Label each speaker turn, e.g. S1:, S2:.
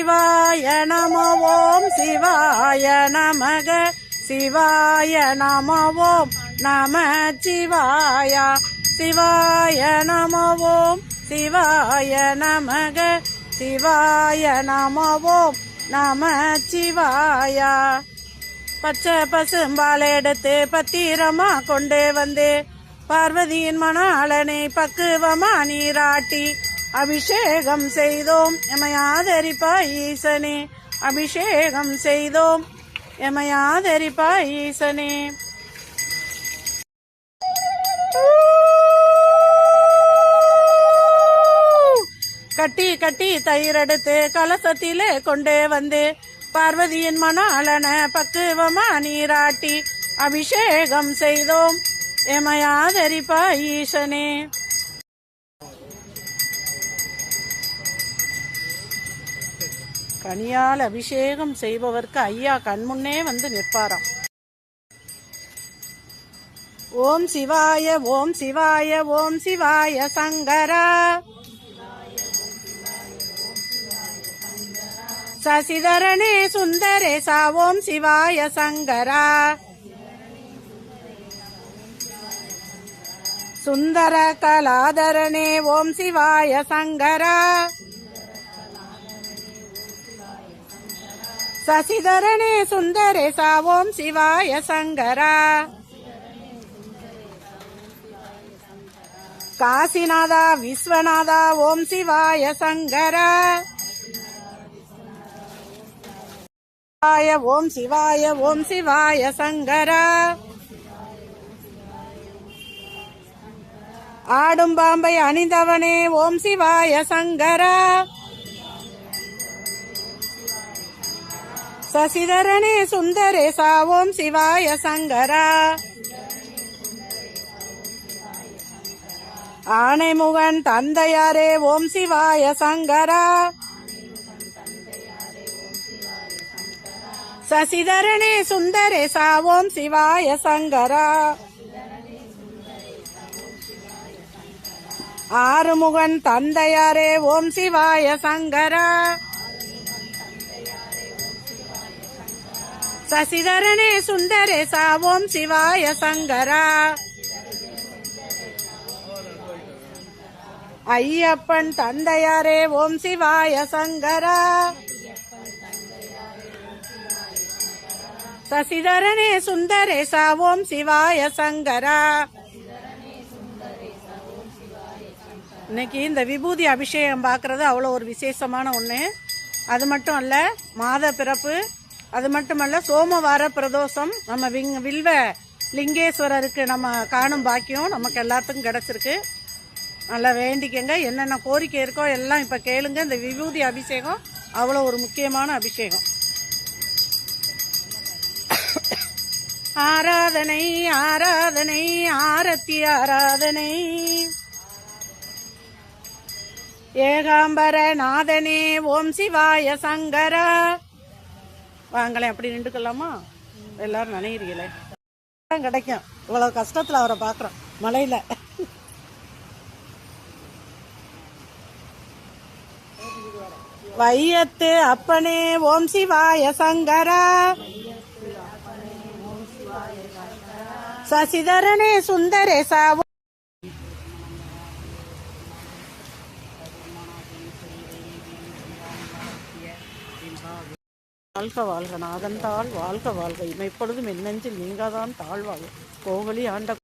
S1: சிவாய நமவோம் சிவாய நமக. சிவாய நமவோம் நம சிவாயா. சிவாய நமவோம் சிவாய நமக. சிவாய நமவோம் நம சிவாயா. பச்சை பசும்பால் எடுத்து பத்திரமா கொண்டு வந்து. பார்வதியின் மணாளனை பக்குவமா நீராட்டி. அபிஷேகம் செய்தோம். எமை ஆதரிப்பாய் ஈசனே அபிஷேகம் செய்தோம். எமை ஆதரிப்பாய் ஈசனே கட்டி கட்டி தயிரெடுத்து கலசத்திலே கொண்டே வந்து பார்வதியின் மணாலன பக்குவமா நீராட்டி அபிஷேகம் செய்தோம். எமையாதரிப்பா ஈசனே கனியால் அபிஷேகம் செய்பவர்க்கு ஐயா கண்முன்னே வந்து நிற்பாராம். ஓம் சிவாய ஓம் சிவாய ஓம் சிவாய சங்கரா. சசிதரனே சுந்தரேசா ஓம் சிவாய சங்கரா. சுந்தர கலாதரனே ஓம் சிவாய சங்கரா. சசிதரணே சுந்தரே சாவோம் சிவாய சங்கரா. காசிநாதா விஸ்வநாதா ஓம் சிவாய சங்கரா. சிவாய ஓம் சிவாய ஓம் சிவாய சங்கரா. ஆடும் பாம்பை அணிந்தவனே ஓம் சிவாய சங்கரா. சசிதரனே சுந்தரேசா ஓம் சிவாய சங்கரா. ஆனைமுகன் தந்தையாரே ஓம் சிவாய சங்கரா. சசிதரனே சுந்தரேசா ஓம் சிவாய சங்கரா. ஆறுமுகன் தந்தையாரே ஓம் சிவாய சங்கரா. சசிதரனே சுந்தரே சாவோம் சிவாய சங்கரா. ஐயப்பன் தந்தையாரே ஓம் சிவாய சங்கரா. சசிதரனே சுந்தரேசா ஓம் சிவாய சங்கரா. இன்னைக்கு இந்த விபூதி அபிஷேகம் பார்க்கறது அவ்வளோ ஒரு விசேஷமான ஒன்று அது மட்டும் அல்ல மாத பிறப்பு அது மட்டுமல்ல சோமவார பிரதோஷம் நம்ம விங் வில்வ லிங்கேஸ்வரருக்கு நம்ம காணும் பாக்கியம் நமக்கு எல்லாத்துக்கும் கிடச்சிருக்கு. நல்லா வேண்டிக்கங்க. என்னென்ன கோரிக்கை இருக்கோ எல்லாம் இப்போ கேளுங்க. இந்த விபூதி அபிஷேகம் அவ்வளோ ஒரு முக்கியமான அபிஷேகம். ஆராதனை ஆராதனை ஆரத்தி ஆராதனை. ஏகாம்பர நாதனே ஓம் சிவாய சங்கரா. வாங்களேன் அப்படி நின்றுக்கலாமா? எல்லாரும் நினைக்கிறீங்களே கிடைக்கும். இவ்வளவு கஷ்டத்துல அவரை பார்க்குறோம். மலையில வையத்து அப்பனே ஓம் சிவாய சங்கரா. சசிதரனே சுந்தரேசா வாழ்க வாழ்க நாதன் தாழ் வாழ்க வாழ்க. இமைப்பொழுதும் என் நீங்காதான் தாழ்வாள் கோகலி ஆண்ட